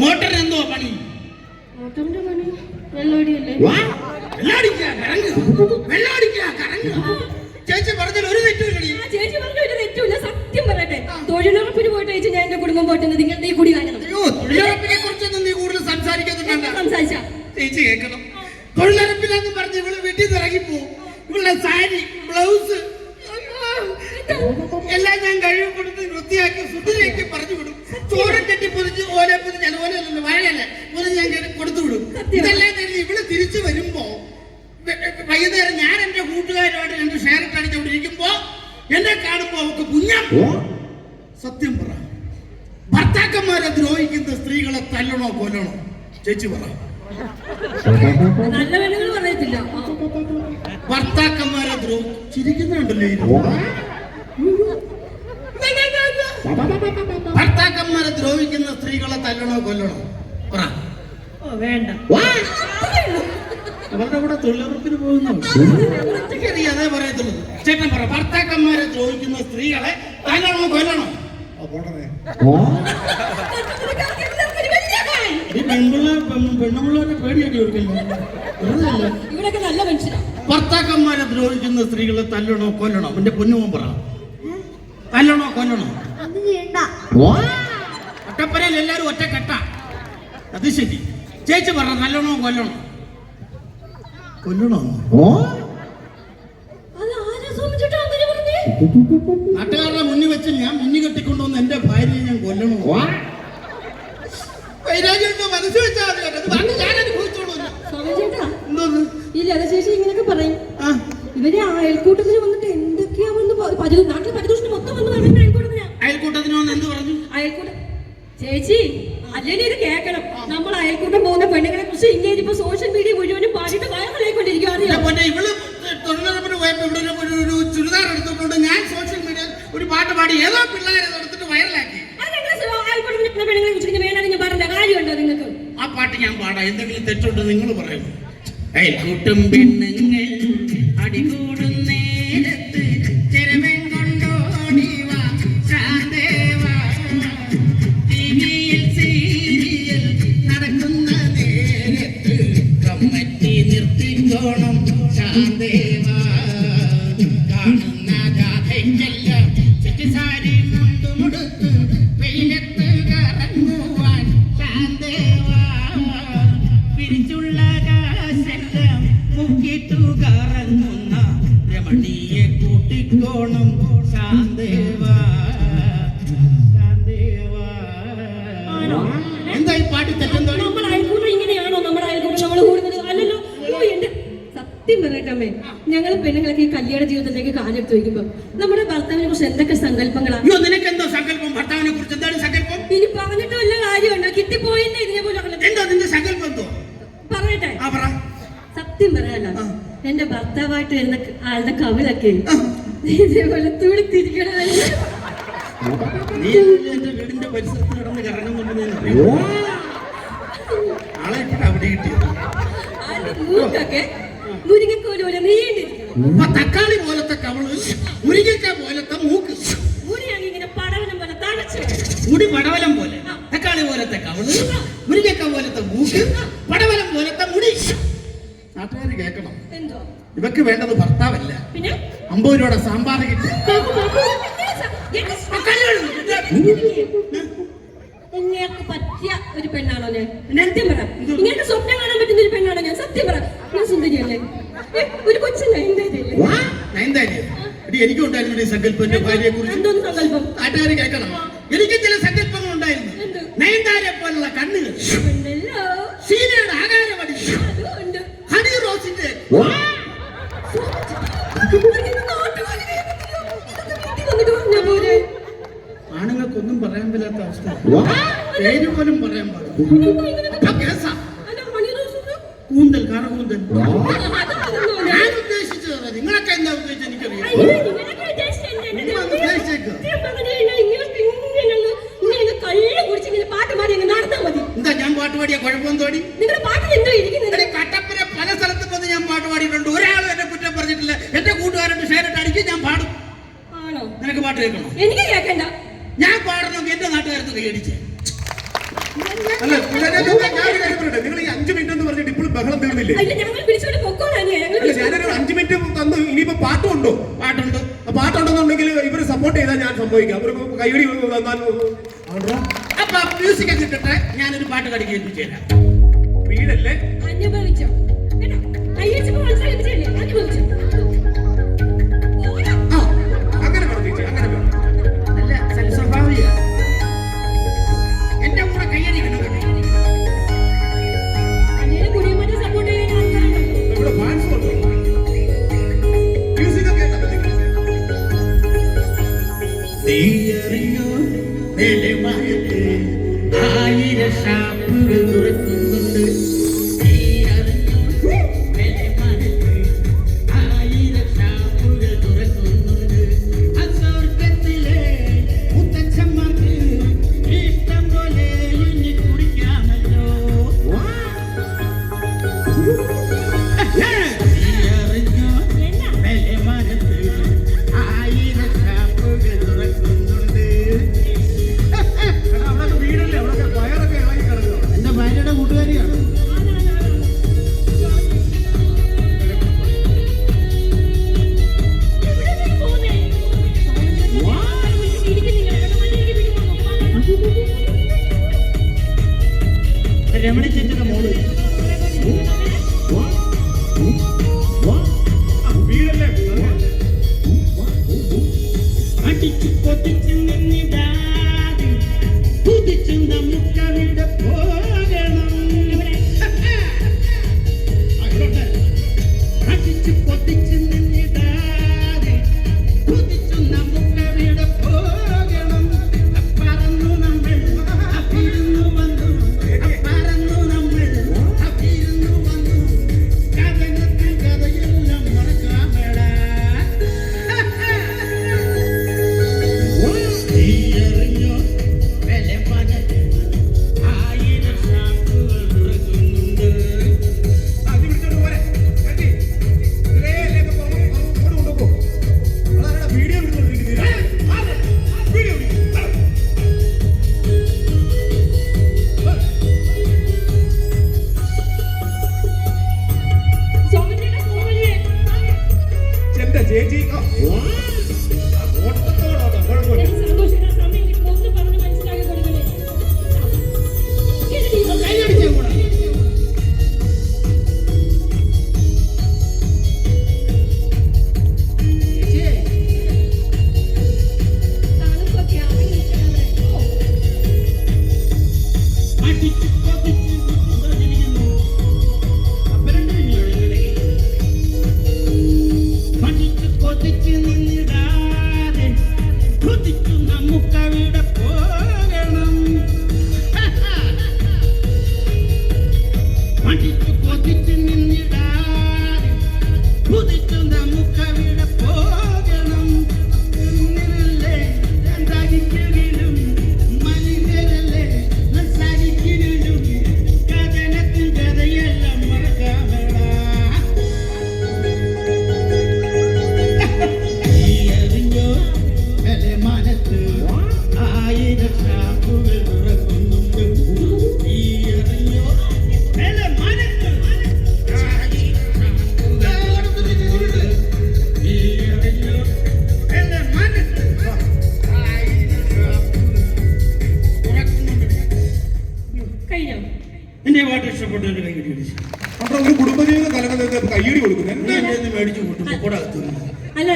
മോട്ടറിന് എന്തോ പണി? മോട്ടറിന്റെ പണി വെള്ളോടിയല്ലേ വെള്ളാടിക്കുക കറങ്ങുക വെള്ളാടിക്കുക കറങ്ങുക ചേച്ചി പറഞ്ഞാൽ ഒരു തെറ്റുമില്ലടി ചേച്ചി പറഞ്ഞ ഒരു തെറ്റുമില്ല സത്യം പറയട്ടെ. തൊഴിലുറപ്പിന് പോയിട്ട് ചേച്ചി ഞാൻ എന്റെ കുടുംബം പോയിട്ട് നിങ്ങളുടെ ഈ കുടി കാരണം തൊഴിലുറപ്പിനെ കുറിച്ചൊന്നും നീ കൂടുതൽ സംസാരിക്കുന്നുണ്ട് എന്താ സംസാരിച്ച? ചേച്ചി കേൾക്കണം. തൊഴിലുറപ്പിലെന്ന് പറഞ്ഞ് ഇവൾ വീട്ടിൽ നിന്ന് ഇറങ്ങിപ്പോ. ഇവളുടെ സാരി ബ്ലൗസ് എല്ലാം ഞാൻ കഴിവ് കൊടുത്ത് വൃത്തിയാക്കി സുന്ദരിയാക്കി പറഞ്ഞു വിടും തെറ്റി കെട്ടി പൊതിച്ച് ഓല പൊതിച്ച് അല്ല ഓല അല്ലല്ലോ വാഴയല്ല പൊതിച്ച് ഞാൻ കൊടുത്തു വിടും. ഇതെല്ലാം കഴിഞ്ഞ് ഇവിടെ തിരിച്ചു വരുമ്പോ വൈകുന്നേരം ഞാൻ എന്റെ കൂട്ടുകാരുമായിട്ട് രണ്ട് ഷെയർ അടിച്ചുകൊണ്ടിരിക്കുമ്പോ എന്നെ കാണുമ്പോ അവക്ക് കുഞ്ഞാ സത്യം പറ. ഭർത്താക്കന്മാരെ ദ്രോഹിക്കുന്ന സ്ത്രീകളെ തല്ലണോ കൊല്ലണോ? ചേച്ചി പറ. ഭർത്താക്കന്മാരെ ദ്രോഹി ചിരിക്കുന്നുണ്ടല്ലോ? ഭർത്താക്കന്മാരെ ദ്രോഹിക്കുന്ന സ്ത്രീകളെ തല്ലണോ കൊല്ലണോ? പറ. ഓ വേണ്ട. അവരുടെ കൂടെ തൊഴിലുറപ്പിന് പോകുന്നു അതേ പറയത്തുള്ളൂ. ചേട്ടൻ പറ ഭർത്താക്കന്മാരെ ദ്രോഹിക്കുന്ന സ്ത്രീകളെ തല്ലണോ കൊല്ലണോ? പെണ്ണുപിള്ളേരെ പേടിയാക്കി ഭർത്താക്കന്മാരെ ദ്രോഹിക്കുന്ന സ്ത്രീകളെ തല്ലണോ കൊല്ലണോ? എന്റെ പൊന്നുമോൻ പറ. തല്ലണോ കൊല്ലണോ? ഒറ്റപ്പരയിൽ എല്ലാരും ഒറ്റ കെട്ട. അത് ശരി. ചേച്ചി പറ നല്ലണോ കൊല്ലണോ. കൊല്ലണോ അത് ആരാ സോമിച്ചിട്ടാ അങ്ങനെ പറഞ്ഞേ നാട്ടുകാരുടെ മുന്നിൽ വെച്ച് ഞാൻ മുന്നിൽ കെട്ടിക്കൊണ്ടുവന്ന് എന്റെ ഭാര്യയെ ഞാൻ കൊല്ലണോ വൈരാഗ്യമുണ്ടോ മനസ്സിൽ വെച്ചാൽ മതി കേട്ടോ. ഇത് ബാക്കി ഞാൻ അനുഭവിച്ചോളൂല്ലോ. സോമിച്ചേട്ടാ എന്തോന്ന് ഈ ലതശേഷി ഇങ്ങനെയൊക്കെ പറയും ആ ഇവർ അയൽക്കൂട്ടത്തിന് വന്നിട്ട് എന്തൊക്കെയാ വന്ന് പ- പരി- നാട്ടിലെ പരിദൂഷണം മൊത്തം വന്ന് പറയുന്നത് അയൽക്കൂട്ടത്തിനാ അയൽക്കൂട്ടത്തിന് വന്ന് എന്ത് പറഞ്ഞു അയൽക്കൂട്ടം ചേച്ചി അല്ലെങ്കിൽ ഇത് കേൾക്കണം. നമ്മൾ അയൽക്കൂട്ടം പോകുന്ന പെണ്ണുങ്ങളെ കുറിച്ച് ഇങ്ങനെ ഇപ്പൊ സോഷ്യൽ മീഡിയ മുഴുവനും പാടിയിട്ട് വയറിലായിക്കൊണ്ടിരിക്കും എന്റെ അറിയാം പൊന്നെ ഇവൾ തൊഴിലുറപ്പിന് പോയപ്പോ ഇവിടെ ഒരു- ഒരു ഒരു ചുരിദാർ എടുത്തിട്ടുണ്ട് ഞാൻ സോഷ്യൽ മീഡിയയിൽ ഒരു പാട്ട് പാടി ഏതോ പിള്ളേരെ എടുത്തിട്ട് വൈറലാക്കി അയൽക്കൂട്ടത്തിന് പെണ്ണുങ്ങളെ കുറിച്ച് ഇങ്ങനെ വേണമെന്ന് ഞാൻ പറഞ്ഞ കാര്യമുണ്ടോ നിങ്ങൾക്ക്? ആ പാട്ട് ഞാൻ പാടാം. എന്തെങ്കിലും തെറ്റുണ്ട് നിങ്ങൾ പറയുന്നു അയൽക്കൂട്ടം പെണ്ണുങ്ങൾ അടികൂടുന്നേരത്ത് കാലെടുത്ത് നമ്മുടെ ഭർത്താവിനെ കുറിച്ച് എന്തൊക്കെ സങ്കല്പങ്ങളാണ് അയ്യോ നിനക്ക് എന്തോ സങ്കല്പം? ഭർത്താവിനെ കുറിച്ച് എന്താണ് സങ്കല്പം? ഇനി പറഞ്ഞിട്ട് വല്ല കാര്യമുണ്ടോ കിട്ടിപ്പോയിന്നെ ഇതിനെ പോലെ എന്തോ നിന്റെ സങ്കല്പം എന്തോ? പറയട്ടെ. ആ പറ. സത്യം പറയാലോ. എന്റെ ഭർത്താവായിട്ട് വരുന്ന ആളുടെ കവിളൊക്കെ. ഇതേപോലെ തുളിത്തിരിക്കണതല്ലേ? നീ എന്റെ വീടിന്റെ പരിസരത്ത് കിടന്ന് കറങ്ങുന്നുണ്ടെന്ന് ഞാൻ അറിയോ ആളെ അവിടെ കിട്ടിയത്? മൂക്കൊക്കെ? മുരിങ്ങക്കോൽ പോലെ നീണ്ടിരിക്കണം അപ്പൊ തക്കാളി പോലത്തെ കവൾ മുരിങ്ങക്ക പോലത്തെ മൂക്ക്. ഇങ്ങനെ പടവനം പോലെ തടച്ചു മുടി പടവലം പോലെ. തക്കാളി പോലത്തെ കവൾ മുരിങ്ങക്ക പോലത്തെ മൂക്ക് പടവലം പോലത്തെ മുടി. നാട്ടുകാർ കേൾക്കണം. എന്തോ? ഇവക്ക് വേണ്ടത് ഭർത്താവല്ല. പിന്നെ? അമ്പത് രൂപയുടെ സാമ്പാർ കിട്ടി. നോക്കൂ, നോക്കൂ. എന്നെ. ഇങ്ങേർക്ക് പറ്റിയ ഒരു പെണ്ണാണോ ഞാൻ സത്യം പറ ഇങ്ങനത്തെ സ്വപ്നം കാണാൻ പറ്റുന്ന ഒരു പെണ്ണാണോ ഞാൻ സത്യം പറ ഞാൻ സുന്ദരിയല്ലേ ഒരു കൊച്ചല്ലേ എനിക്കും ഉണ്ടായിരുന്നു സങ്കല്പം എന്റെ ഭാര്യയെ കുറിച്ച് എന്തോന്ന് സങ്കല്പം നാട്ടുകാർ കേൾക്കണം എനിക്ക് ചില സങ്കല്പങ്ങൾ ഉണ്ടായിരുന്നു? നയൻതാരെ പോലുള്ള കണ്ണുകൾ സീനയുടെ ആകാരമടി ഹണി റോസിന്റെ ഇതൊക്കെ നാട്ടുകാര് കേൾക്കത്തില്ല. ഇതൊക്കെ വീട്ടിൽ വന്നിട്ട് പറഞ്ഞാ പോരെ? ആണുങ്ങൾക്കൊന്നും പറയാൻ പറ്റാത്ത അവസ്ഥ. പേര് പോലും പറയാൻ പാടില്ല. കൂന്തൽ കറകൂന്തൽ അതൊന്നും ഞാൻ ഉദ്ദേശിച്ചത് നിങ്ങളൊക്കെ എന്താ ഉദ്ദേശിച്ചത് എനിക്കറിയാം. ഉദ്ദേശിച്ചേക്ക്. എന്താ ഞാൻ പാട്ട് പാടിയ? കുഴപ്പം തോടി കട്ടപ്പന പല സ്ഥലത്തും വന്ന് ഞാൻ പാട്ട് പാടിയിട്ടുണ്ട്. ഒരാളും എന്നെ കുറ്റം പറഞ്ഞിട്ടില്ല. എന്റെ കൂട്ടുകാരുടെ ഷെയറിട്ട് അടിക്കും ഞാൻ പാടും. ആണോ? നിനക്ക് പാട്ട് കേൾക്കണം? എനിക്ക് കേൾക്കണ്ട ഞാൻ പാടണമെങ്കിൽ എന്റെ നാട്ടുകാരത്ത് കൈയടിച്ചേ അല്ല നിങ്ങൾ ഈ അഞ്ചു മിനിറ്റ് എന്ന് പറഞ്ഞിട്ട് ഇപ്പോഴും ബഹളം തീർന്നില്ലേ? ഞാനൊരു അഞ്ചു മിനിറ്റ് തന്നു ഇനിയിപ്പോ പാട്ടുണ്ടോ? പാട്ടുണ്ട്. പാട്ടുണ്ടെന്നുണ്ടെങ്കിൽ ഇവർ സപ്പോർട്ട് ചെയ്താൽ ഞാൻ സംഭവിക്കാം. അവർക്ക് കൈയടി തന്നാൽ അപ്പൊ മ്യൂസിക് കിട്ടട്ടെ ഞാനൊരു പാട്ട് കടി കേൾപ്പിച്ചു തരാം. വീടല്ലേ? അനുഭവിച്ചോ അനുഭവിച്ചോ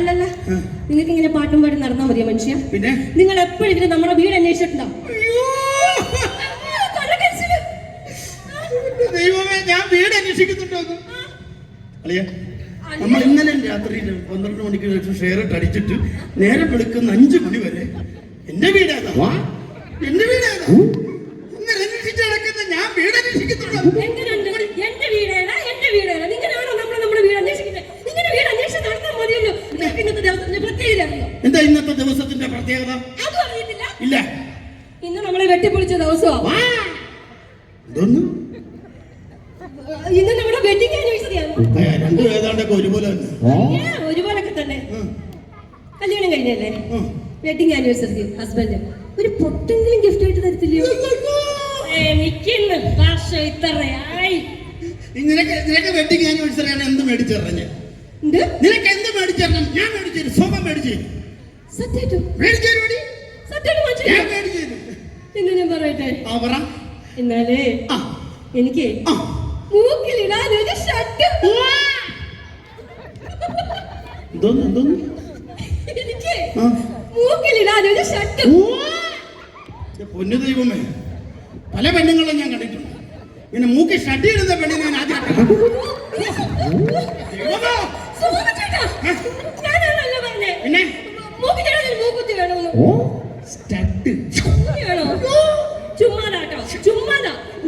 അല്ല അല്ല അല്ല നിങ്ങൾക്ക് ഇങ്ങനെ പാട്ടും പാടി നടന്നാൽ മതിയോ മനുഷ്യ? പിന്നെ? നിങ്ങൾ എപ്പോഴെങ്കിലും നമ്മുടെ വീട് അന്വേഷിച്ചിട്ടുണ്ടോ? അയ്യോ. ദൈവമേ ഞാൻ വീട് അന്വേഷിക്കുന്നുണ്ടോ അളിയാ നമ്മൾ ഇന്നലെ രാത്രി പന്ത്രണ്ട് മണിക്ക് ശേഷം ഷെയർ ഇട്ട് അടിച്ചിട്ട് നേരെ വെളുക്കുന്ന അഞ്ചു മണി വരെ എന്റെ വീടേതാ? എന്റെ വീടേതാ? ഇന്നലെ അന്വേഷിച്ച് നടക്കുന്ന ഞാൻ വീട് അന്വേഷിക്കുന്നുണ്ടോ എങ്ങനെയുണ്ട് എന്റെ വീടേതാ എന്റെ വീടേതാ നിങ്ങളാണോ നമ്മൾ നമ്മുടെ വീട് അന്വേഷിക്കുന്നത് നിങ്ങളുടെ വീട് അന്വേഷിച്ച് നടത്താൻ മതിയല്ലോ നിങ്ങൾക്ക് ഇന്നത്തെ ദിവസത്തിന്റെ പ്രത്യേകത അറിയോ എന്താ ഇന്നത്തെ ദിവസത്തിന്റെ പ്രത്യേകത ഇല്ല. ഇന്ന് നമ്മളെ വെട്ടിപ്പൊളിച്ച ദിവസമാ. വാ. ഇതൊന്ന് ഇന്ന് നമ്മുടെ വെഡിങ് ആനിവേഴ്സറിയാണ് രണ്ടും ഏതാണ്ടൊക്കെ ഒരുപോലെ ഒരുപോലൊക്കെ തന്നെ. കല്യാണം കഴിഞ്ഞല്ലേ. Wedding anniversary husband. ഒരു പൊട്ടെങ്കിലും ഗിഫ്റ്റ് ആയിട്ട് തരത്തില്ലയോ? എനിക്ക് വർഷം ഇത്രയായി. നിനക്ക് നിനക്ക് വെഡിങ് ആനിവേഴ്സറി ആണ് എന്ത്? മേടിച്ചറിഞ്ഞ് നിനക്ക് എന്ത് മേടിച്ചറിഞ്ഞു ഞാൻ മേടിച്ചു സ്വന്തം മേടിച്ചു എന്ന് ഞാൻ പറയട്ടെ? എന്നാലേ എനിക്ക് മൂക്കിലിടാൻ ഒരു ഷർട്ട്. എനിക്ക് മൂക്കിലിടാൻ ഒരു ഷർട്ട്. പൊന്നു ദൈവമേ. പല പെണ്ണുങ്ങളും ഞാൻ കണ്ടിട്ടുണ്ട്. പിന്നെ മൂക്കി ഷട്ടി ഇടുന്ന പെണ്ണിനെ ഞാൻ ആദ്യമായിട്ടാണ്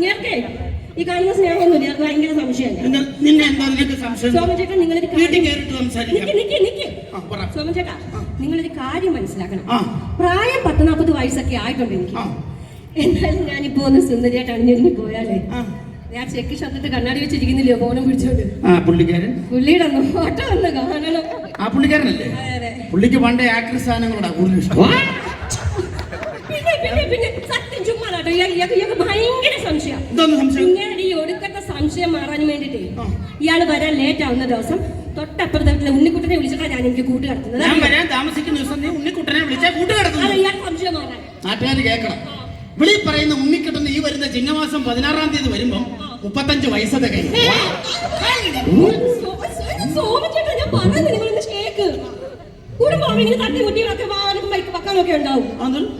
ചുമ്മാതാ. ഇങ്ങേർക്കേ, ഈ കാണുന്ന സ്നേഹമൊന്നുമില്ല ഭയങ്കര സംശയമല്ല? നിന്നെ എന്താ നിനക്ക് സംശയം? സോമചേട്ടൻ നിങ്ങളൊരു വീട്ടിൽ കാര്യം കയറിട്ട് സംസാരിക്കാം. നിക്ക് നിക്ക്. സോമചേട്ടാ നിങ്ങളൊരു കാര്യം മനസ്സിലാക്കണം. പ്രായം പത്ത് നാൽപ്പത് വയസ്സൊക്കെ ആയിട്ടുണ്ട് എനിക്ക്. എന്നാലും ഞാനിപ്പോ ഒന്ന് സുന്ദരിയായിട്ട് അണിഞ്ഞൊരുങ്ങി പോയാലേ. ഞാൻ ചെക്ക് ഷർട്ടിട്ട് കണ്ണാടി വെച്ചിരിക്കുന്നില്ലയോ ഫോണും പിടിച്ചോണ്ട്? പുള്ളിക്കാരൻ. പുള്ളിയുടെ നോട്ടം ഒന്ന് കാണണം. ആ പുള്ളിക്കാരനല്ലേ? പുള്ളിക്ക് പണ്ടേ ആക്രി സാധനങ്ങളോടാ കൂടുതൽ ഇഷ്ടം. പിന്നെ പിന്നെ പിന്നെ. ചുമ്മാതാട്ടോ ഇയാൾക്ക് ഇയാൾക്ക് ഭയങ്കര സംശയം ഇങ്ങനെ ഈ ഒടുക്കത്തെ സംശയം മാറാൻ വേണ്ടിട്ടേ ഇയാൾ വരാൻ ലേറ്റ് ആവുന്ന ദിവസം തൊട്ടപ്പുറത്തെ വീട്ടിലെ ഉണ്ണിക്കുട്ടനെ വിളിച്ചിട്ടാണ് ഞാൻ എനിക്ക് കൂട്ട് കിടത്തുന്നത് ഞാൻ വരാൻ താമസിക്കുന്ന ദിവസം നീ ഉണ്ണിക്കുട്ടനെ കൂട്ട് ഇയാൾ സംശയം മാറാൻ നാട്ടുകാർ കേൾക്കണം വിളി പറയുന്ന ഉണ്ണിക്കിട്ടുന്ന ഈ വരുന്ന ചിങ്ങമാസം പതിനാറാം തീയതി വരുമ്പോ മുപ്പത്തഞ്ച് വയസ്സത്തെ കഴിഞ്ഞു ഞാൻ നിങ്ങളൊന്ന് കേക്ക്. ഇങ്ങനെ വാനും വക്കാനൊക്കെ ഉണ്ടാവും.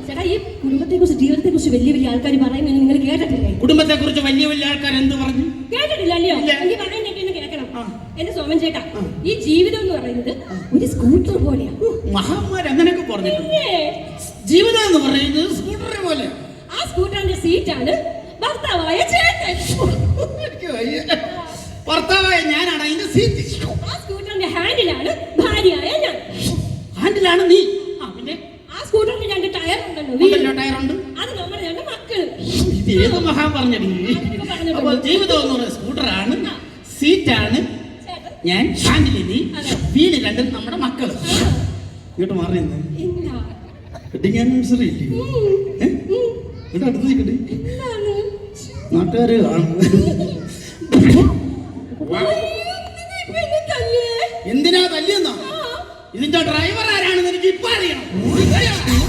ചേട്ടാ ഈ കുടുംബത്തെ കുറിച്ച് ജീവിതത്തെ കുറിച്ച് വലിയ വലിയ ആൾക്കാർ പറയുന്നത് നിങ്ങൾ കേട്ടിട്ടില്ലേ? കുടുംബത്തെ കുറിച്ച് വലിയ വലിയ ആൾക്കാർ എന്ത് പറഞ്ഞു? കേട്ടിട്ടില്ല അല്ലയോ. എനിക്ക് പറയുന്നൊക്കെ ഒന്ന് കേൾക്കണം. എന്റെ സോമൻ ചേട്ടാ ഈ ജീവിതം എന്ന് പറയുന്നത് ഒരു സ്കൂട്ടർ പോലെയാണ് മഹാന്മാർ അങ്ങനെയൊക്കെ പറഞ്ഞിട്ടുണ്ട്. പിന്നെ? ജീവിതം എന്ന് പറയുന്നത് സ്കൂട്ടർ പോലെ. ആ സ്കൂട്ടറിന്റെ സീറ്റാണ് ഭർത്താവായ ചേട്ടൻ. ഭർത്താവായ ഞാനാണ് അതിന്റെ സീറ്റ്. ആ സ്കൂട്ടറിന്റെ ഹാൻഡിലാണ് ഭാര്യയായ ഞാൻ. ഹാൻഡിലാണ് നീ. സ്കൂട്ടറിന് രണ്ട് ടയർ ഉണ്ടല്ലോ ടയർ ഉണ്ട് അത് നമ്മുടെ രണ്ട് മക്കൾ. ഇത് ഏത് മഹാൻ പറഞ്ഞടി. അപ്പൊ ജീവിതം എന്ന് പറയുന്നത് സ്കൂട്ടറാണ് സീറ്റാണ് ഞാൻ ഹാൻഡിൽ വീട്. രണ്ടും നമ്മുടെ മക്കൾ. ഇങ്ങോട്ട് മാറി നിന്ന്. ഇല്ല. വെഡിങ് ആനിവേഴ്സറി ഇല്ലേ? ഇവിടെ അടുത്ത് നിൽക്കട്ടെ. നാട്ടുകാര്? എന്തിനാ തല്ലിയെന്നാ. ഇതിന്റെ ഡ്രൈവർ ആരാണെന്ന് എനിക്ക് ഇപ്പൊ അറിയണം.